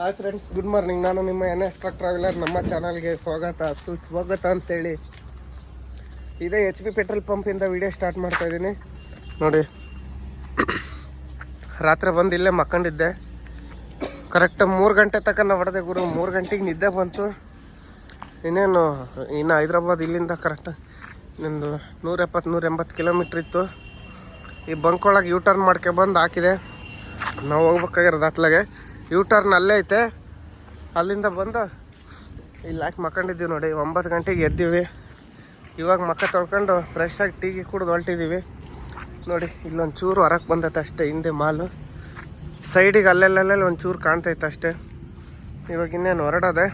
Hi friends good morning ನಾನು ನಿಮ್ಮ N S truck traveller ನಮ್ಮ ಚಾನಲ್ಗೆ ಸ್ವಾಗತ, ಸುಸ್ವಾಗತ ಅಂತೇಳಿ. ಇದೇ ಎಚ್ ಪಿ ಪೆಟ್ರೋಲ್ ಪಂಪಿಂದ ವಿಡಿಯೋ ಸ್ಟಾರ್ಟ್ ಮಾಡ್ತಾ ಇದ್ದೀನಿ. ನೋಡಿ. ರಾತ್ರಿ ಬಂದು ಇಲ್ಲೇ ಮಕ್ಕಂಡಿದ್ದೆ. ಕರೆಕ್ಟ್ ಮೂರು ಗಂಟೆ ತನಕ ಹೊಡೆದೆ ಗುರು. ಮೂರು ಗಂಟೆಗೆ ನಿದ್ದೆ ಬಂತು. ಇನ್ನೇನು, ಇನ್ನು ಹೈದ್ರಾಬಾದ್ ಇಲ್ಲಿಂದ ಕರೆಕ್ಟ್ ನಿಮ್ಮದು ನೂರ ಎಪ್ಪತ್ತು ನೂರ ಎಂಬತ್ತು ಕಿಲೋಮೀಟ್ರ್ ಇತ್ತು. ಈ ಬಂಕ್ ಒಳಗೆ ಯೂ ಟರ್ನ್ ಮಾಡ್ಕೆ ಬಂದು ಹಾಕಿದೆ. ನಾವು ಹೋಗ್ಬೇಕಾಗಿರೋದು ಅತ್ಲಾಗೆ. ಯೂ ಟರ್ನ್ ಅಲ್ಲೇ ಐತೆ. ಅಲ್ಲಿಂದ ಬಂದು ಇಲ್ಲಿ ಹಾಕಿ ಮಕ್ಕಂಡಿದ್ದೀವಿ ನೋಡಿ, ಒಂಬತ್ತು ಗಂಟೆಗೆ ಎದ್ದೀವಿ. ಇವಾಗ ಮಕ್ಕ ತೊಳ್ಕೊಂಡು ಫ್ರೆಶ್ ಆಗಿ ಟೀಗಿ ಕುಡ್ದು ಹೊಲ್ಟಿದ್ದೀವಿ. ನೋಡಿ, ಇಲ್ಲೊಂದು ಚೂರು ಹೊರಕ್ಕೆ ಬಂದೈತೆ ಅಷ್ಟೇ, ಹಿಂದೆ ಮಾಲು. ಸೈಡಿಗೆ ಅಲ್ಲೆಲ್ಲಲ್ಲಿ ಒಂದು ಚೂರು ಕಾಣ್ತೈತೆ ಅಷ್ಟೇ. ಇವಾಗ ಇನ್ನೇನು ಹೊರಡೋದೆ.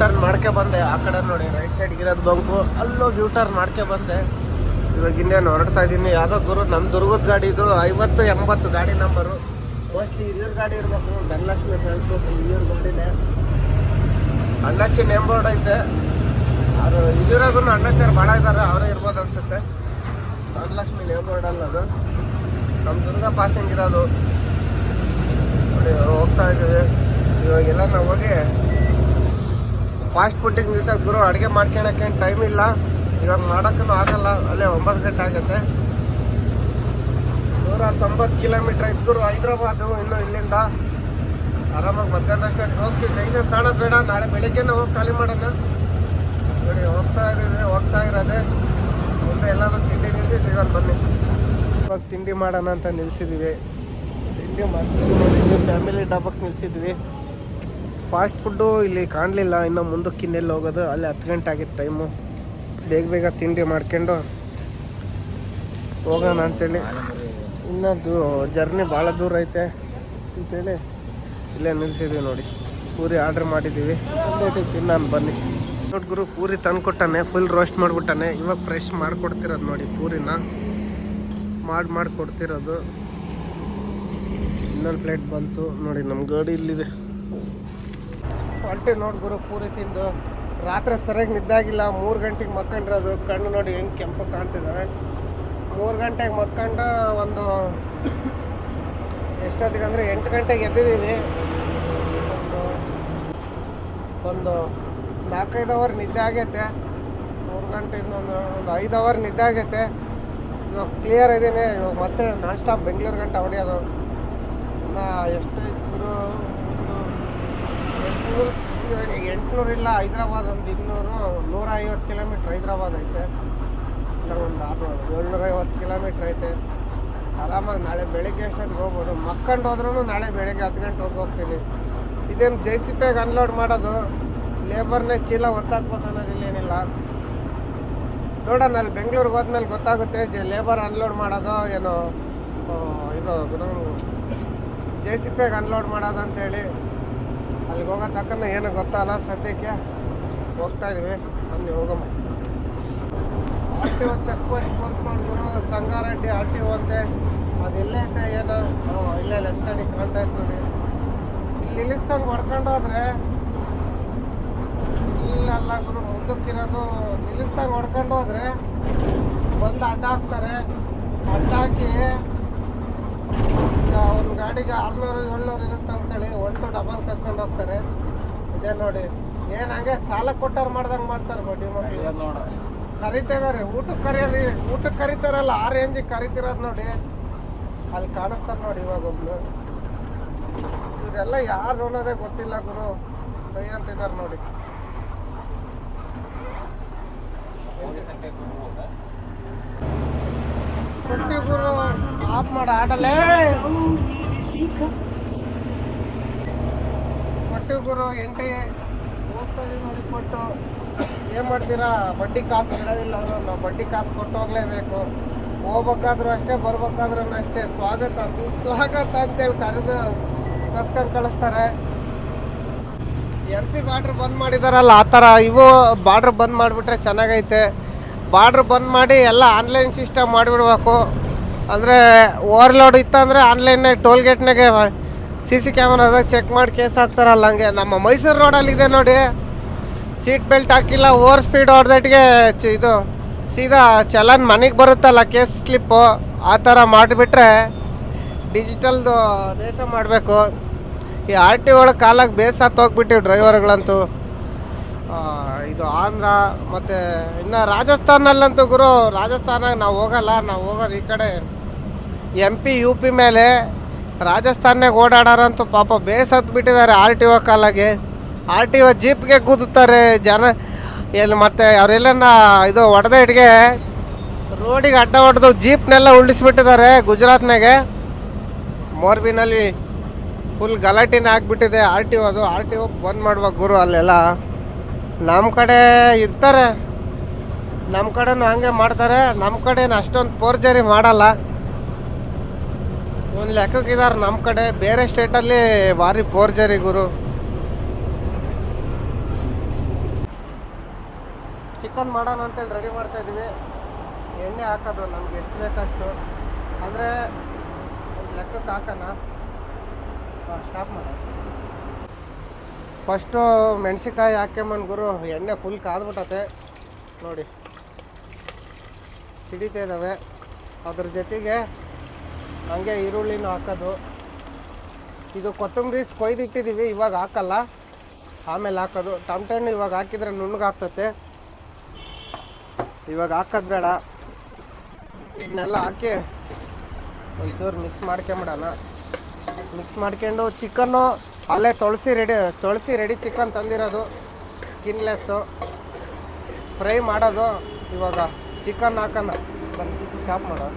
ಟರ್ನ್ ಮಾಡ್ಕೆ ಬಂದೆ, ಆ ಕಡೆ ನೋಡಿ ರೈಟ್ ಸೈಡ್ಗೆ ಇರೋದು ಬಂಕು. ಅಲ್ಲೋಗಿ ಯೂ ಟರ್ನ್ ಮಾಡ್ಕೆ ಬಂದೆ. ಇವಾಗ ಇನ್ನೇನು ಹೊರಡ್ತಾ ಇದ್ದೀನಿ ಯಾವುದೋ ಗುರು ನಮ್ಮ ದುರ್ಗದ ಗಾಡಿ ಇದು, ಐವತ್ತು ಎಂಬತ್ತು ಗಾಡಿ ನಂಬರು ಮೋಸ್ಟ್ಲಿ ಇವ್ರ ಗಾಡಿ ಇರ್ಬೇಕು, ಧನಲಕ್ಷ್ಮಿ ಫ್ರೆಂಡ್ಸ್ ಇವ್ರ ಗಾಡಿನೇ. ಅಣ್ಣಚ್ಚಿ ನೇಮ್ ಬೋರ್ಡ್ ಐತೆ. ಅದು ಇದ್ರಾಗು ಅಣ್ಣಚ್ಚಾರು ಭಾಳ ಇದ್ದಾರೆ ಅವರೇ ಇರ್ಬೋದು ಅನ್ಸುತ್ತೆ. ಧನಲಕ್ಷ್ಮಿ ನೇಮ್ ಬೋರ್ಡ್ ಅಲ್ಲ ಅದು. ನಮ್ಮ ದುರ್ಗ ಪಾಸಿಂಗ್ ಇರೋದು. ನೋಡಿ, ಹೋಗ್ತಾ ಇದ್ದೀವಿ. ಇವಾಗೆಲ್ಲ ನಾವು ಹೋಗಿ ಫಾಸ್ಟ್ ಫುಡ್ಡಿಗೆ ನಿಲ್ಸಕ್ಕೆ ಗುರು ಅಡುಗೆ ಮಾಡ್ಕೊಳಕ್ಕೆ ಟೈಮ್ ಇಲ್ಲ. ಇವಾಗ ಮಾಡೋಕ್ಕೂ ಆಗಲ್ಲ, ಅಲ್ಲೇ ಒಂಬತ್ತು ಗಂಟೆ ಆಗುತ್ತೆ. ನೂರ ತೊಂಬತ್ತು ಕಿಲೋಮೀಟ್ರ್ ಇದ್ದರು ಹೈದ್ರಾಬಾದ್ ಇನ್ನು ಇಲ್ಲಿಂದ ಆರಾಮಾಗಿ ಮಧ್ಯಾಹ್ನ ಹೋಗ್ತೀವಿ ಟೆನ್ಷನ್ ಕಾಣೋದು ಬೇಡ. ನಾಳೆ ಬೆಳಿಗ್ಗೆ ನಾವು ಖಾಲಿ ಮಾಡೋಣ. ನೋಡಿ, ಹೋಗ್ತಾ ಇದ್ದೀವಿ ಹೋಗ್ತಾ ಇರೋದೆ. ಮುಂದೆ ಎಲ್ಲಾದ್ರೂ ತಿಂಡಿ ನಿಲ್ಸಿದ್ದೀವಿ ಬನ್ನಿ. ಇವಾಗ ತಿಂಡಿ ಮಾಡೋಣ ಅಂತ ನಿಲ್ಸಿದ್ದೀವಿ ತಿಂಡಿ ಮಾಡ್ತೀವಿ. ಫ್ಯಾಮಿಲಿ ಡಬ್ಬಕ್ಕೆ ನಿಲ್ಸಿದ್ವಿ. ಫಾಸ್ಟ್ ಫುಡ್ಡು ಇಲ್ಲಿ ಕಾಣಲಿಲ್ಲ. ಇನ್ನು ಮುಂದಕ್ಕೆ ಇನ್ನೆಲ್ಲಿ ಹೋಗೋದು? ಅಲ್ಲಿ ಹತ್ತು ಗಂಟೆ ಆಗಿತ್ತು ಟೈಮು. ಬೇಗ ಬೇಗ ತಿಂಡಿ ಮಾಡ್ಕೊಂಡು ಹೋಗೋಣ ಅಂತೇಳಿ. ಇನ್ನೊಂದು ಜರ್ನಿ ಭಾಳ ದೂರ ಐತೆ ಅಂತೇಳಿ ಇಲ್ಲೇ ನಿಲ್ಸಿದ್ದೀವಿ ನೋಡಿ. ಪೂರಿ ಆರ್ಡ್ರ್ ಮಾಡಿದ್ದೀವಿ. ತಿನ್ನಾನು ಬನ್ನಿ. ನೋಡಿ ಗುರು, ಪೂರಿ ತಂದುಕೊಟ್ಟಾನೆ ಫುಲ್ ರೋಸ್ಟ್ ಮಾಡಿಬಿಟ್ಟಾನೆ. ಇವಾಗ ಫ್ರೆಶ್ ಮಾಡಿಕೊಡ್ತಿರೋದು ನೋಡಿ ಪೂರಿನ. ಮಾಡಿ ಮಾಡಿ ಕೊಡ್ತಿರೋದು. ಇನ್ನೊಂದು ಪ್ಲೇಟ್ ಬಂತು. ನೋಡಿ ನಮ್ಮ ಗಾಡಿ ಇಲ್ಲಿದೆ. ಹೊಟ್ಟೆ ನೋಡಿ ಗುರು, ಪೂರಿ ತಿಂದು. ರಾತ್ರಿ ಸರಿಯಾಗಿ ನಿದ್ದಾಗಿಲ್ಲ. ಮೂರು ಗಂಟೆಗೆ ಅದು ಕಣ್ಣು ನೋಡಿ ಹೆಂಗೆ ಕೆಂಪು ಕಾಣ್ತಿದ್ದಾವೆ ಮೂರು ಗಂಟೆಗೆ ಮಕ್ಕೊಂಡು ಒಂದು ಎಷ್ಟೊತ್ತಿಗೆ ಅಂದರೆ ಎಂಟು ಗಂಟೆಗೆ ಎದ್ದಿದ್ದೀವಿ. ಒಂದು ಒಂದು ನಾಲ್ಕೈದು ಅವರ್ ನಿದ್ದೆ ಆಗೈತೆ. ಮೂರು ಗಂಟೆಯಿಂದ ಒಂದು ಒಂದು ಐದು ಅವರ್ ನಿದ್ದೆ ಆಗೈತೆ. ಇವಾಗ ಕ್ಲಿಯರ್ ಇದ್ದೀನಿ. ಇವಾಗ ಮತ್ತೆ ನಾನ್ ಸ್ಟಾಪ್ ಬೆಂಗಳೂರು ಗಂಟೆ ಹೊಡೆಯೋದು. ನಾ ಎಷ್ಟು ಇದ್ರು ಎಂಟುನೂರು ಎಂಟುನೂರು ಇಲ್ಲ, ಹೈದ್ರಾಬಾದ್ ಒಂದು ಇನ್ನೂರು ನೂರ ಐವತ್ತು ಕಿಲೋಮೀಟ್ರ್ ಹೈದ್ರಾಬಾದ್ ಐತೆ. ಇಲ್ಲ ಒಂದು ಆಟೋ. ಏಳ್ನೂರ ಐವತ್ತು ಕಿಲೋಮೀಟ್ರ್ ಐತೆ. ಆರಾಮಾಗಿ ನಾಳೆ ಬೆಳಿಗ್ಗೆ ಎಷ್ಟೊತ್ತಿಗೆ ಹೋಗ್ಬೋದು. ಮಕ್ಕಂಡು ಹೋದ್ರೂ ನಾಳೆ ಬೆಳಿಗ್ಗೆ ಹತ್ತು ಗಂಟೆ ಹೋಗಿ ಹೋಗ್ತೀನಿ. ಇದೇನು ಜೆ ಸಿ ಪಿಯಾಗ ಅನ್ಲೋಡ್ ಮಾಡೋದು? ಲೇಬರ್ನೇ ಚೀಲ ಒತ್ತಾಕ್ಬೋದು ಅನ್ನೋದಿಲ್ಲ, ಏನಿಲ್ಲ. ನೋಡೋಣ, ಅಲ್ಲಿ ಬೆಂಗಳೂರಿಗೆ ಹೋದ್ಮೇಲೆ ಗೊತ್ತಾಗುತ್ತೆ, ಜೆ ಲೇಬರ್ ಅನ್ಲೋಡ್ ಮಾಡೋದು ಏನೋ ಇದು ಜೆ ಸಿ ಪಿಗೆ ಅನ್ಲೋಡ್ ಮಾಡೋದು ಅಂತೇಳಿ. ಅಲ್ಲಿಗೆ ಹೋಗೋ ತಕ್ಕನ ಏನು ಗೊತ್ತಲ್ಲ ಸದ್ಯಕ್ಕೆ. ಹೋಗ್ತಾ ಇದೀವಿ. ಬನ್ನಿ ಹೋಗಮ್ಮ R T O check post ಬಂತು ನೋಡಿದ್ರು ಸಂಗಾರೆಡ್ಡಿ ಆರ್ ಟಿ ಒ ಅಂತೆ. ಅದು ಎಲ್ಲೇ ಐತೆ ಏನೋ ಹಾಂ ಇಲ್ಲೇ ಲೆಫ್ಟ್ ಸೈಡಿಗೆ ಇತ್ತು ನೋಡಿ. ಇಲ್ಲಿ ಇಳಿಸ್ದಂಗೆ ಹೊಡ್ಕೊಂಡು ಹೋದ್ರೆ ಇಲ್ಲಲ್ಲ ಗುರು, ಮುಂದಕ್ಕಿರೋದು ನಿಲ್ಲಿಸ್ದಂಗೆ ಹೊಡ್ಕೊಂಡೋದ್ರೆ ಬಂದು ಅಡ್ಡ ಹಾಕ್ತಾರೆ ಅಡ್ಡ ಹಾಕಿ ಅವ್ರ ಗಾಡಿಗೆ ಆರ್ನೂರು, ಏಳ್ನೂರು ಇರುತ್ತೆ ಅಂತೇಳಿ ಹೇಳಿ ಟು ಡಬಲ್ ಕಸ್ಕೊಂಡು ಹೋಗ್ತಾರೆ. ಇದೇ ನೋಡಿ. ಏನು ಹಂಗೆ ಸಾಲ ಕೊಟ್ಟವ್ರು ಮಾಡ್ದಂಗೆ ಮಾಡ್ತಾರೆ, ಬಡ್ಡಿ ಮಕ್ಕಳು ಕರಿತಾ ಇದಾರೆ ಊಟಕ್ಕೆ ಕರಿಯೋರಿ ಊಟಕ್ಕೆ ಕರಿತಾರಲ್ಲ, ಆ ರೇಂಜಿಗೆ ಕರಿತಿರೋದು ನೋಡಿ. ಅಲ್ಲಿ ಕಾಣಿಸ್ತಾರೆ ನೋಡಿ ಇವಾಗ ಒಬ್ರು ಇವರೆಲ್ಲ ಯಾರು ಅನ್ನೋದೇ ಗೊತ್ತಿಲ್ಲ ಗುರು. ಕೈ ಅಂತಿದ್ದಾರೆ ನೋಡಿ. ಕೊಟ್ಟಿ ಗುರು, ಆಫ್ ಮಾಡ ಆಡಲೇ ಕೊಟ್ಟಿ ಗುರು, ಎಂಟಿ ಹೋಗ್ತಾ ನೋಡಿ ಕೊಟ್ಟು. ಏನ್ ಮಾಡ್ತೀರಾ? ಬಡ್ಡಿ ಕಾಸು ಬಿಡೋದಿಲ್ಲ ಅವರು. ನಾವು ಬಡ್ಡಿ ಕಾಸು ಕೊಟ್ಟು ಹೋಗ್ಲೇಬೇಕು. ಹೋಗ್ಬೇಕಾದ್ರೂ ಅಷ್ಟೇ ಬರ್ಬೇಕಾದ್ರೂ ಅಷ್ಟೇ. ಸ್ವಾಗತ, ಸುಸ್ವಾಗತ ಅಂತೇಳಿ ಕರೆದು ಕಸ್ಕೊಂಡು ಕಳಿಸ್ತಾರೆ. ಎಂ ಪಿ ಬಾರ್ಡ್ರ್ ಬಂದ್ ಮಾಡಿದಾರಲ್ಲ, ಆ ಥರ ಇವು ಬಾರ್ಡ್ರ್ ಬಂದ್ ಮಾಡಿಬಿಟ್ರೆ ಚೆನ್ನಾಗೈತೆ. ಬಾರ್ಡ್ರ್ ಬಂದ್ ಮಾಡಿ ಎಲ್ಲ ಆನ್ಲೈನ್ ಸಿಸ್ಟಮ್ ಮಾಡಿಬಿಡ್ಬೇಕು. ಅಂದರೆ ಓವರ್ಲೋಡ್ ಇತ್ತಂದರೆ ಆನ್ಲೈನ್ನಾಗ ಟೋಲ್ ಗೇಟ್ನಾಗೆ ಸಿ ಸಿ ಕ್ಯಾಮ್ರಾದಾಗ ಚೆಕ್ ಮಾಡಿ ಕೇಸ್ ಹಾಕ್ತಾರಲ್ಲ ಹಂಗೆ. ನಮ್ಮ ಮೈಸೂರು ರೋಡಲ್ಲಿ ಇದೆ ನೋಡಿ. ಸೀಟ್ ಬೆಲ್ಟ್ ಹಾಕಿಲ್ಲ ಓವರ್ ಸ್ಪೀಡ್ ಹೊಡೆದಟ್ಟಿಗೆ ಇದು ಸೀದಾ ಚಲನ್ ಮನೆಗೆ ಬರುತ್ತಲ್ಲ ಕೇಸ್ ಸ್ಲಿಪ್ಪು ಆ ಥರ ಮಾಡಿಬಿಟ್ರೆ ಡಿಜಿಟಲ್ದು ದೇಶ ಮಾಡಬೇಕು. ಈ ಆರ್ ಟಿ ಒಳಗೆ ಕಾಲಾಗಿ ಬೇಸತ್ತು ಹೋಗ್ಬಿಟ್ಟಿವಿ ಡ್ರೈವರ್ಗಳಂತೂ ಇದು ಆಂಧ್ರ, ಮತ್ತು ಇನ್ನು ರಾಜಸ್ಥಾನಲ್ಲಂತೂ ಗುರು, ರಾಜಸ್ಥಾನಾಗ ನಾವು ಹೋಗಲ್ಲ, ನಾವು ಹೋಗೋದು ಈ ಕಡೆ ಎಂ ಪಿ ಯು ಪಿ ಮೇಲೆ ರಾಜಸ್ಥಾನಾಗ ಓಡಾಡೋರಂತೂ ಪಾಪ ಬೇಸತ್ತು ಬಿಟ್ಟಿದ್ದಾರೆ ಆರ್ ಟಿ ಒ ಕಾಲಾಗೆ. ಆರ್ ಟಿ ಒ ಜೀಪ್ಗೆ ಕೂದುತ್ತಾರೆ ಜನ. ಎಲ್ಲಿ ಮತ್ತೆ ಅವರೆಲ್ಲನ ಇದು ಹೊಡೆದ ಇಟ್ಟಿಗೆ ರೋಡಿಗೆ ಅಡ್ಡ ಹೊಡೆದು ಜೀಪ್ನೆಲ್ಲ ಉಳಿಸ್ಬಿಟ್ಟಿದ್ದಾರೆ ಗುಜರಾತ್ನಾಗೆ ಮೋರ್ಬಿನಲ್ಲಿ ಫುಲ್ ಗಲಾಟೆನೇ ಹಾಕ್ಬಿಟ್ಟಿದೆ ಆರ್ ಟಿ ಅದು ಆರ್ ಟಿ ಒ ಬಂದ್ ಮಾಡ್ಬೇಕು ಗುರು ಅಲ್ಲೆಲ್ಲ. ನಮ್ಮ ಕಡೆ ಇರ್ತಾರೆ. ನಮ್ಮ ಕಡೆನೂ ಹಂಗೆ ಮಾಡ್ತಾರೆ. ನಮ್ಮ ಕಡೆನು ಅಷ್ಟೊಂದು ಪೋರ್ಜರಿ ಮಾಡಲ್ಲ. ಒಂದು ಲೆಕ್ಕಕ್ಕಿದ್ದಾರೆ ನಮ್ಮ ಕಡೆ. ಬೇರೆ ಸ್ಟೇಟಲ್ಲಿ ಭಾರಿ ಪೋರ್ಜರಿ ಗುರು. ಚಿಕನ್ ಮಾಡೋಣ ಅಂತೇಳಿ ರೆಡಿ ಮಾಡ್ತಾ ಇದ್ದೀವಿ. ಎಣ್ಣೆ ಹಾಕೋದು ನಮ್ಗೆ ಎಷ್ಟು ಬೇಕಷ್ಟು. ಅಂದರೆ ಲೆಕ್ಕಕ್ಕೆ ಹಾಕೋಣ. ಸ್ಟಾಪ್ ಮಾಡೋಣ ಫಸ್ಟು ಮೆಣಸಿಕಾಯಿ ಹಾಕ್ಯಂಬಂದು ಗುರು, ಎಣ್ಣೆ ಫುಲ್ ಕಾದ್ಬಿಟ್ಟತೆ. ನೋಡಿ, ಸಿಡಿತಾ ಇದ್ದಾವೆ ಅದ್ರ ಜೊತೆಗೆ ಹಂಗೆ ಈರುಳ್ಳಿನೂ ಹಾಕೋದು. ಇದು ಕೊತ್ತಂಬರಿ ಕೊಯ್ದಿಟ್ಟಿದ್ದೀವಿ ಇವಾಗ ಹಾಕಲ್ಲ. ಆಮೇಲೆ ಹಾಕೋದು. ಟಮಟೆ ಹಣ್ಣು ಇವಾಗ ಹಾಕಿದ್ರೆ ನುಣ್ಣಗಾಗ್ತತೆ. ಇವಾಗ ಹಾಕೋದು ಬೇಡ. ಇದನ್ನೆಲ್ಲ ಹಾಕಿ ಒಂಚೂರು ಮಿಕ್ಸ್ ಮಾಡ್ಕೊಂಬಿಡೋಣ. ಮಿಕ್ಸ್ ಮಾಡ್ಕೊಂಡು ಚಿಕನ್ನು ಅಲ್ಲೇ ತೊಳಸಿ ರೆಡಿ ತೊಳಸಿ ರೆಡಿ ಚಿಕನ್ ತಂದಿರೋದು ಸ್ಕಿನ್ಲೆಸ್ಸು ಫ್ರೈ ಮಾಡೋದು ಇವಾಗ ಚಿಕನ್ ಹಾಕೋಣ. ಸ್ಟಾಪ್ ಮಾಡೋ.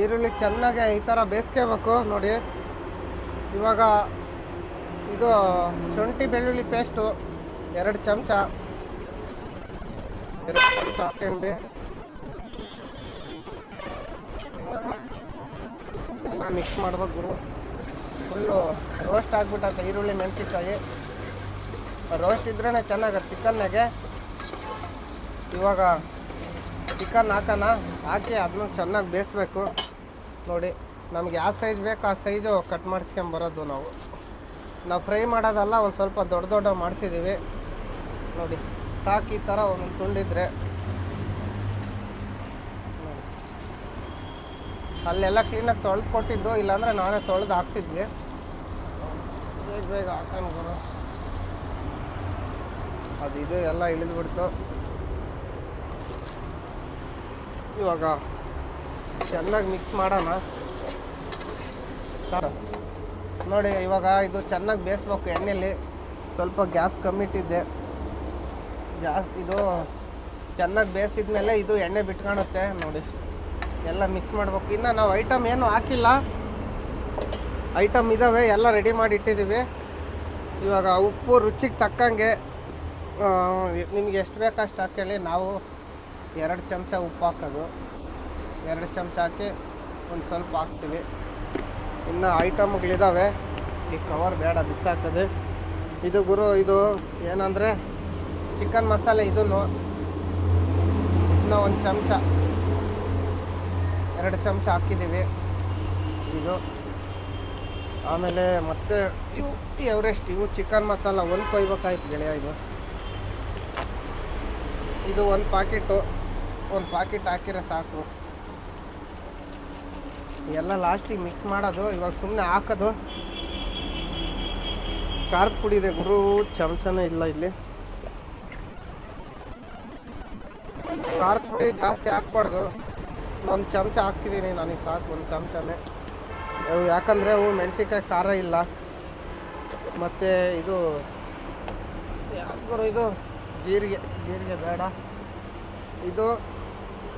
ಈರುಳ್ಳಿ ಚೆನ್ನಾಗಿ ಈ ಥರ ಬೇಯಿಸ್ಕೋಬೇಕು ನೋಡಿ. ಇವಾಗ ಇದು ಶುಂಠಿ ಬೆಳ್ಳುಳ್ಳಿ ಪೇಸ್ಟು ಎರಡು ಚಮಚ. ಹಾಕೊಂಡು ಮಿಕ್ಸ್ ಮಾಡ್ಬೇಕು ಗುರು. ಫುಲ್ಲು ರೋಸ್ಟ್ ಆಗ್ಬಿಟ್ಟೈತೆ ಈರುಳ್ಳಿ ಮೆಣಸಿನ್ಕಾಯಿ. ರೋಸ್ಟ್ ಇದ್ರೇ ಚೆನ್ನಾಗತ್ತೆ ಚಿಕನ್ನಾಗೆ ಇವಾಗ ಚಿಕನ್ ಹಾಕೋಣ. ಹಾಕಿ ಅದನ್ನ ಚೆನ್ನಾಗಿ ಬೇಯಿಸ್ಬೇಕು. ನೋಡಿ, ನಮ್ಗೆ ಯಾವ ಸೈಜ್ ಬೇಕು ಆ ಸೈಜು ಕಟ್ ಮಾಡಿಸ್ಕೊಂಬರೋದು ನಾವು. ನಾವು ಫ್ರೈ ಮಾಡೋದಲ್ಲ, ಒಂದು ಸ್ವಲ್ಪ ದೊಡ್ಡ ದೊಡ್ಡ ಮಾಡಿಸಿದ್ದೀವಿ ನೋಡಿ. ಸಾಕು ಥರ ಒಂದೊಂದು ತುಂಡಿದ್ರೆ. ಅಲ್ಲೆಲ್ಲ ಕ್ಲೀನಾಗಿ ತೊಳೆದು ಕೊಟ್ಟಿದ್ದು, ಇಲ್ಲಾಂದರೆ ನಾನೇ ತೊಳೆದು ಹಾಕ್ತಿದ್ವಿ. ಬೇಗ ಬೇಗ ಹಾಕೋಣ ಅದು ಇದು ಎಲ್ಲ ಇಳಿದ್ಬಿಡ್ತು ಇವಾಗ ಚೆನ್ನಾಗಿ ಮಿಕ್ಸ್ ಮಾಡೋಣ. ನೋಡಿ, ಇವಾಗ ಇದು ಚೆನ್ನಾಗಿ ಬೇಯಿಸ್ಬೇಕು ಎಣ್ಣೆಲಿ. ಸ್ವಲ್ಪ ಗ್ಯಾಸ್ ಕಮ್ಮಿ ಇಟ್ಟಿದ್ದೆ. ಜಾಸ್ತಿ ಇದು ಚೆನ್ನಾಗಿ ಬೇಯಿಸಿದ್ಮೇಲೆ ಇದು ಎಣ್ಣೆ ಬಿಟ್ಕೊಳುತ್ತೆ ನೋಡಿ. ಎಲ್ಲ ಮಿಕ್ಸ್ ಮಾಡ್ಬೇಕು. ಇನ್ನು ನಾವು ಐಟಮ್ ಏನು ಹಾಕಿಲ್ಲ. ಐಟಮ್ ಇದ್ದಾವೆ ಎಲ್ಲ ರೆಡಿ ಮಾಡಿ ಇಟ್ಟಿದ್ದೀವಿ. ಇವಾಗ ಉಪ್ಪು ರುಚಿಗೆ ತಕ್ಕಂಗೆ ನಿಮ್ಗೆ ಎಷ್ಟು ಬೇಕು ಅಷ್ಟು ಹಾಕೊಳ್ಳಿ ನಾವು ಎರಡು ಚಮಚ ಉಪ್ಪು ಹಾಕೋದು. ಎರಡು ಚಮಚ ಹಾಕಿ ಒಂದು ಸ್ವಲ್ಪ ಹಾಕ್ತೀವಿ. ಇನ್ನು ಐಟಮ್ಗಳಿದ್ದಾವೆ ಈ ಕವರ್ ಬೇಡ ಬಿಸಾಕೋದು ಇದು ಗುರು, ಇದು ಏನಂದರೆ ಚಿಕನ್ ಮಸಾಲೆ ಇದನ್ನು ಇನ್ನೂ ಒಂದು ಚಮಚ. ಎರಡು ಚಮಚ ಹಾಕಿದ್ದೀವಿ. ಇದು. ಆಮೇಲೆ ಮತ್ತೆ ಇವು ಎವರೆಸ್ಟ್ ಇವು ಚಿಕನ್ ಮಸಾಲ ಒಂದು ಕೊಯ್ಬೇಕಾಯ್ತು ಗೆಳೆಯ ಇದು. ಇದು ಒಂದು ಪಾಕೆಟು. ಒಂದು ಪಾಕೆಟ್ ಹಾಕಿರೋ ಸಾಕು. ಎಲ್ಲ ಲಾಸ್ಟಿಗೆ ಮಿಕ್ಸ್ ಮಾಡೋದು. ಇವಾಗ ಸುಮ್ಮನೆ ಹಾಕೋದು. ಖಾರದ ಪುಡಿ ಇದೆ ಗುರು. ಚಮಚನೇ ಇಲ್ಲ ಇಲ್ಲಿ. ಖಾರದ ಪುಡಿ ಜಾಸ್ತಿ ಹಾಕ್ಬಾರ್ದು. ಒಂದು ಚಮಚ ಹಾಕ್ತಿದ್ದೀನಿ ನನಗೆ ಸಾಕು, ಒಂದು ಚಮಚನೇ. ಯಾಕಂದರೆ ಅವು ಮೆಣಸಿನ್ಕಾಯಿ ಖಾರ ಇಲ್ಲ. ಮತ್ತು ಇದು ಯಾಕೋ ಇದು? ಜೀರಿಗೆ ಜೀರಿಗೆ ಬೇಡ. ಇದು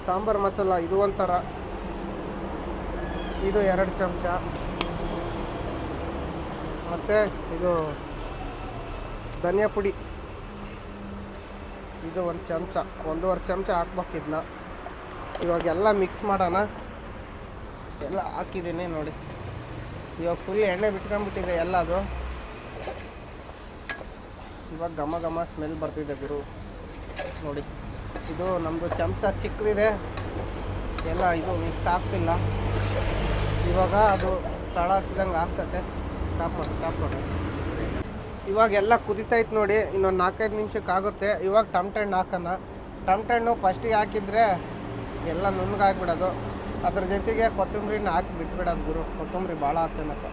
ಸಾಂಬಾರು ಮಸಾಲ, ಇದು ಒಂಥರ. ಇದು ಎರಡು ಚಮಚ. ಮತ್ತು ಇದು ಧನಿಯಾ ಪುಡಿ. ಇದು ಒಂದು ಚಮಚ, ಒಂದೂವರೆ ಚಮಚ ಹಾಕ್ಬೇಕು ಇವಾಗ ಎಲ್ಲ ಮಿಕ್ಸ್ ಮಾಡೋಣ. ಎಲ್ಲ ಹಾಕಿದ್ದೀನಿ ನೋಡಿ. ಇವಾಗ ಫುಲ್ ಎಣ್ಣೆ ಬಿಟ್ಕೊಂಡ್ಬಿಟ್ಟಿದೆ ಎಲ್ಲ ಅದು. ಇವಾಗ ಘಮ ಘಮ ಸ್ಮೆಲ್ ಬರ್ತಿದೆ ಗುರು. ನೋಡಿ, ಇದು ನಮ್ಮದು ಚಮಚ ಚಿಕ್ಕದಿದೆ. ಎಲ್ಲ ಇದು ಮಿಕ್ಸ್ ಆಗ್ತಿಲ್ಲ. ಇವಾಗ ಅದು ತಳ ಹಾಕಿದಂಗೆ ಆಗ್ತದೆ. ಸ್ಟಾಪ್ ಮಾಡಿ ಸ್ಟಾಪ್ ಮಾಡಿ. ಇವಾಗ ಎಲ್ಲ ಕುದಿತೈತೆ ನೋಡಿ, ಇನ್ನೊಂದು ನಾಲ್ಕೈದು ನಿಮಿಷಕ್ಕೆ ಆಗುತ್ತೆ ಇವಾಗ ಟಮಟೆ ಹಣ್ಣು ಹಾಕೋಣ. ಟಮಟೆ ಹಣ್ಣು ಫಸ್ಟಿಗೆ ಹಾಕಿದ್ರೆ ಎಲ್ಲ ನುಣ್ಣಗಾಗ್ಬಿಡೋದು. ಅದ್ರ ಜೊತೆಗೆ ಕೊತ್ತಂಬರಿನ ಹಾಕಿ ಬಿಟ್ಬಿಡೋದು ಗುರು. ಕೊತ್ತಂಬರಿ ಭಾಳ ಹಾಕ್ತೇನಪ್ಪ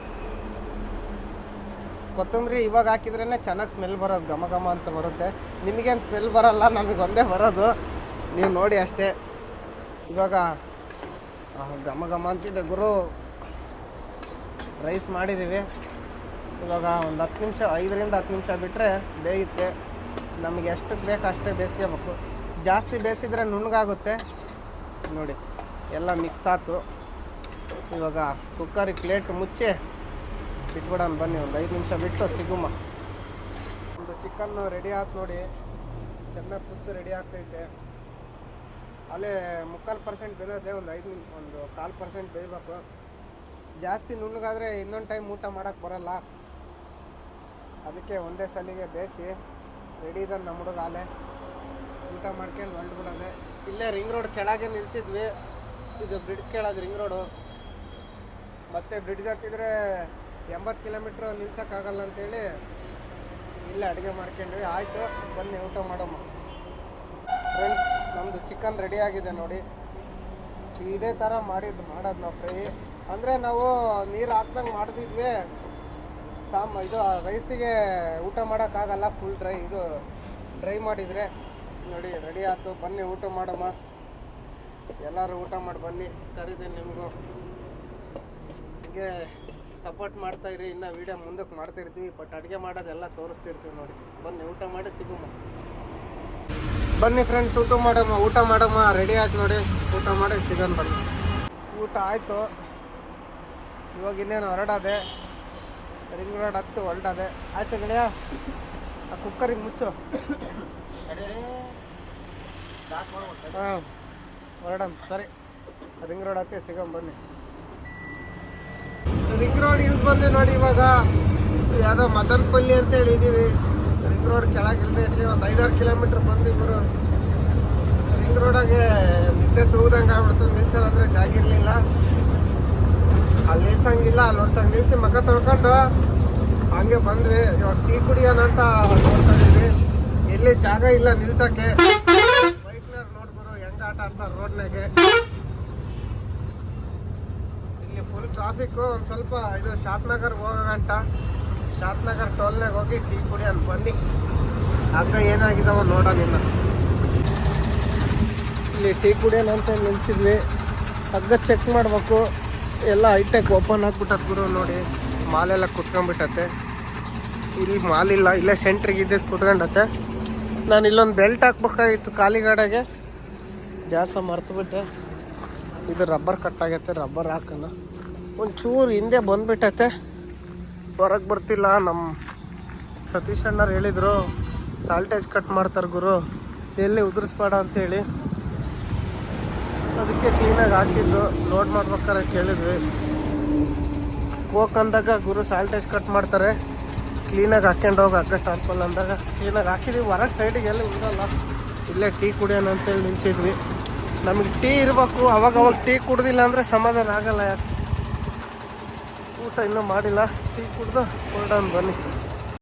ಕೊತ್ತಂಬರಿ ಇವಾಗ ಹಾಕಿದ್ರೇ ಚೆನ್ನಾಗಿ ಸ್ಮೆಲ್ ಬರೋದು, ಘಮ ಘಮ ಅಂತ ಬರುತ್ತೆ. ನಿಮಗೇನು ಸ್ಮೆಲ್ ಬರೋಲ್ಲ ಒಂದೇ ಬರೋದು. ನೀವು ನೋಡಿ ಅಷ್ಟೇ. ಇವಾಗ ಘಮ ಘಮ ಅಂತಿದ್ದೆ ಗುರು. ರೈಸ್ ಮಾಡಿದ್ದೀವಿ ಇವಾಗ ಒಂದು ಹತ್ತು ನಿಮಿಷ, ಐದರಿಂದ ಹತ್ತು ನಿಮಿಷ ಬಿಟ್ಟರೆ ಬೇಯುತ್ತೆ. ನಮಗೆ ಎಷ್ಟಕ್ಕೆ ಬೇಕು ಅಷ್ಟೇ ಬೇಯಿಸ್ಕೋಬೇಕು ಜಾಸ್ತಿ ಬೇಯಿಸಿದ್ರೆ ನುಣ್ಣಗಾಗುತ್ತೆ. ನೋಡಿ, ಎಲ್ಲ ಮಿಕ್ಸ್ ಆಯ್ತು ಇವಾಗ ಕುಕ್ಕರಿಗೆ ಪ್ಲೇಟ್ ಮುಚ್ಚಿ ಬಿಟ್ಬಿಡೋಣ ಬನ್ನಿ, ಒಂದು ಐದು ನಿಮಿಷ ಬಿಟ್ಟು ಸಿಗುಮ್ಮ ಒಂದು ಚಿಕನ್ ರೆಡಿ ಆಯ್ತು ನೋಡಿ. ಚೆನ್ನಾಗಿ ಕುದ್ದು ರೆಡಿ ಆಗ್ತೈತೆ. ಅಲ್ಲೇ ಮುಕ್ಕಾಲು ಪರ್ಸೆಂಟ್ ಬೇಯೋದೆ ಒಂದು ಐದು ಒಂದು ಕಾಲು ಪರ್ಸೆಂಟ್ ಬೇಯಬೇಕು. ಜಾಸ್ತಿ ನುಣ್ಣಗಾದರೆ ಇನ್ನೊಂದು ಟೈಮ್ ಊಟ ಮಾಡೋಕ್ಕೆ ಬರಲ್ಲ. ಅದಕ್ಕೆ ಒಂದೇ ಸಲಿಗೆ ಬೇಯಿಸಿ ರೆಡಿ ಇದ್ದಾನೆ ನಮ್ಮ ಹುಡುಗ ಆಲೆ ಊಟ ಮಾಡ್ಕೊಂಡು ಹೊರಡ್ಬಿಡೋದೆ ಇಲ್ಲೇ ರಿಂಗ್ ರೋಡ್ ಕೆಳಗೆ ನಿಲ್ಸಿದ್ವಿ. ಇದು ಬ್ರಿಡ್ಜ್ ಕೆಳಗೆ ರಿಂಗ್ ರೋಡು ಮತ್ತೆ ಬ್ರಿಡ್ಜ್ ಹತ್ತಿದ್ರೆ ಎಂಬತ್ತು ಕಿಲೋಮೀಟ್ರ್ ನಿಲ್ಸೋಕ್ಕಾಗಲ್ಲ ಅಂತೇಳಿ ಇಲ್ಲೇ ಅಡುಗೆ ಮಾಡ್ಕೊಂಡ್ವಿ. ಆಯಿತು, ಬನ್ನಿ ಊಟ ಮಾಡಮ್ಮ ಫ್ರೆಂಡ್ಸ್ ನಮ್ಮದು ಚಿಕನ್ ರೆಡಿ ಆಗಿದೆ ನೋಡಿ. ಇದೇ ಥರ ಮಾಡಿದ್ದು ಮಾಡೋದು ನಾವು ಫ್ರೈ ಅಂದರೆ ನಾವು ನೀರು ಹಾಕ್ದಂಗೆ ಮಾಡ್ತಿದ್ವಿ. ಸಾಮ್ ಇದು ರೈಸಿಗೆ ಊಟ ಮಾಡೋಕ್ಕಾಗಲ್ಲ ಫುಲ್ ಡ್ರೈ ಇದು ಡ್ರೈ ಮಾಡಿದರೆ, ನೋಡಿ ರೆಡಿ ಆಯ್ತು. ಬನ್ನಿ, ಊಟ ಮಾಡಮ್ಮ ಎಲ್ಲರೂ ಊಟ ಮಾಡಿ ಬನ್ನಿ. ಕರೀತೀನಿ ನಿಮಗೂ. ಹೀಗೆ ಸಪೋರ್ಟ್ ಮಾಡ್ತಾ ಇರಿ. ಇನ್ನು ವೀಡಿಯೋ ಮುಂದಕ್ಕೆ ಮಾಡ್ತಿರ್ತೀವಿ ಬಟ್ ಅಡುಗೆ ಮಾಡೋದೆಲ್ಲ ತೋರಿಸ್ತಿರ್ತೀವಿ ನೋಡಿ. ಬನ್ನಿ, ಊಟ ಮಾಡಿ ಸಿಗುಮ್ಮ ಬನ್ನಿ ಫ್ರೆಂಡ್ಸ್ ಊಟ ಮಾಡಮ್ಮ ಊಟ ಮಾಡಮ್ಮ ರೆಡಿ ಆಯ್ತು ನೋಡಿ. ಊಟ ಮಾಡಿ ಸಿಗೋಣ ಬನ್ನಿ. ಊಟ ಆಯಿತು. ಇವಾಗ ಇನ್ನೇನು ಹೊರಡದೆ. ರಿಂಗ್ ರೋಡ್ ಹತ್ತು ಹೊರಡದೆ ಆಯ್ತು ಗೆಳೆಯ, ಆ ಕುಕ್ಕರಿಗೆ ಮುಚ್ಚು. ಹಾಂ, ಹೊರಡಮ್, ಸರಿ. ರಿಂಗ್ ರೋಡ್ ಹತ್ತಿ, ಸಿಗಮ್ ಬನ್ನಿ. ರಿಂಗ್ ರೋಡ್ ಇಲ್ಲಿ ಬಂದೆ ನೋಡಿ ಇವಾಗ. ಯಾವುದೋ ಮದನಪಲ್ಲಿ ಅಂತ ಹೇಳಿದ್ದೀವಿ ರಿಂಗ್ ರೋಡ್ ಕೆಳಗೆ ಇಲ್ದೆ ಇಟ್ಲಿ ಒಂದು ಐದಾರು ಕಿಲೋಮೀಟ್ರ್ ಬಂದು ಗುರು. ರಿಂಗ್ ರೋಡಾಗೆ ನಿದ್ದೆ ತೂದಂಗೆ ಆಗ್ಬಿಡ್ತು. ನಿಲ್ಸಲ್ಲ ಅಂದರೆ ಜಾಗ ಇರಲಿಲ್ಲ. ಅಲ್ಲಿ ಸಂಗಿಲ್ಲ ಅಲ್ಲಿ ಒಂದು ನಿಲ್ಸಿ ಮಗ ತೊಳ್ಕೊಂಡು ಹಂಗೆ ಬಂದ್ವಿ. ಇವಾಗ ಟೀ ಕುಡಿಯೋಣ ಅಂತ ನೋಡ್ತಾ ಇದ್ವಿ. ಎಲ್ಲಿ ಜಾಗ ಇಲ್ಲ ನಿಲ್ಸಕ್ಕೆ. ಬೈಕ್ನವ್ರು ನೋಡ್ಗುರು ಹೆಂಗ ಆಟ ಆಡ್ತಾರೆ ರೋಡ್ನಾಗೆ. ಇಲ್ಲಿ ಫುಲ್ ಟ್ರಾಫಿಕ್ಕು ಒಂದು ಸ್ವಲ್ಪ ಇದು ಶಾಪ್ನಗರ್ ಹೋಗಂಟ ಶಾಪ್ನಗರ್ ಟೋಲ್ನಾಗ ಹೋಗಿ ಟೀ ಕುಡಿಯೋಣ, ಬನ್ನಿ. ಹಗ್ಗ ಏನಾಗಿದಾವ ನೋಡೋಣ ಇಲ್ಲಿ ಟೀ ಕುಡಿಯೋಣ ಅಂತ ನಿಲ್ಸಿದ್ವಿ. ಹಗ್ಗ ಚೆಕ್ ಮಾಡ್ಬೇಕು. ಎಲ್ಲ ಹೈಟೆಕ್ ಓಪನ್ ಆಗ್ಬಿಟ್ಟತ್ ಗುರು ನೋಡಿ. ಮಾಲೆಲ್ಲ ಕುತ್ಕೊಂಡ್ಬಿಟ್ಟತ್ತೆ. ಇಲ್ಲಿ ಮಾಲ್ ಇಲ್ಲ ಇಲ್ಲೇ ಸೆಂಟ್ರಿಗೆ ಇದ್ದಿದ್ದು ಕುತ್ಕೊಂಡತ್ತೆ. ನಾನು ಇಲ್ಲೊಂದು ಬೆಲ್ಟ್ ಹಾಕ್ಬೇಕಾಗಿತ್ತು ಖಾಲಿ ಗಾಡಿಗೆ ದ್ಯಾಸ ಮರ್ತುಬಿಟ್ಟೆ. ಇದು ರಬ್ಬರ್ ಕಟ್ ಆಗೈತೆ ರಬ್ಬರ್ ಹಾಕೋಣ. ಒಂಚೂರು ಹಿಂದೆ ಬಂದುಬಿಟ್ಟತ್ತೆ ಹೊರಗೆ ಬರ್ತಿಲ್ಲ ನಮ್ಮ ಸತೀಶ್ ಅಣ್ಣರು ಹೇಳಿದರು ಸಾಲ್ಟೇಜ್ ಕಟ್ ಮಾಡ್ತಾರೆ ಗುರು. ಎಲ್ಲಿ ಉದುರಿಸ್ಬೇಡ ಅಂತೇಳಿ. ಅದಕ್ಕೆ ಕ್ಲೀನಾಗಿ ಹಾಕಿದ್ದು ಲೋಡ್ ಮಾಡ್ಬೇಕಾರೆ ಕೇಳಿದ್ವಿ. ಹೋಗಂದಾಗ ಗುರು ಸ್ಯಾನಿಟೈಸ್ ಕಟ್ ಮಾಡ್ತಾರೆ. ಕ್ಲೀನಾಗಿ ಹಾಕ್ಕೊಂಡು ಹೋಗಿ ಅಕ್ಕ ಟಾರ್ಪಲ್ ಅಂದಾಗ. ಕ್ಲೀನಾಗಿ ಹಾಕಿದ್ವಿ. ಹೊರಗೆ ಸೈಡಿಗೆ ಎಲ್ಲಿ ಉಳಿದಲ್ಲ ಇಲ್ಲೇ ಟೀ ಕುಡಿಯೋಣ ಅಂತೇಳಿ ನಿಲ್ಸಿದ್ವಿ. ನಮಗೆ ಟೀ ಇರಬೇಕು. ಅವಾಗ ಅವಾಗ ಟೀ ಕುಡ್ದಿಲ್ಲ ಅಂದರೆ ಸಮಾಧಾನ ಆಗಲ್ಲ ಯಾಕೆ? ಊಟ ಇನ್ನೂ ಮಾಡಿಲ್ಲ. ಟೀ ಕುಡ್ದು ಹೊರಡೋಣ ಬನ್ನಿ.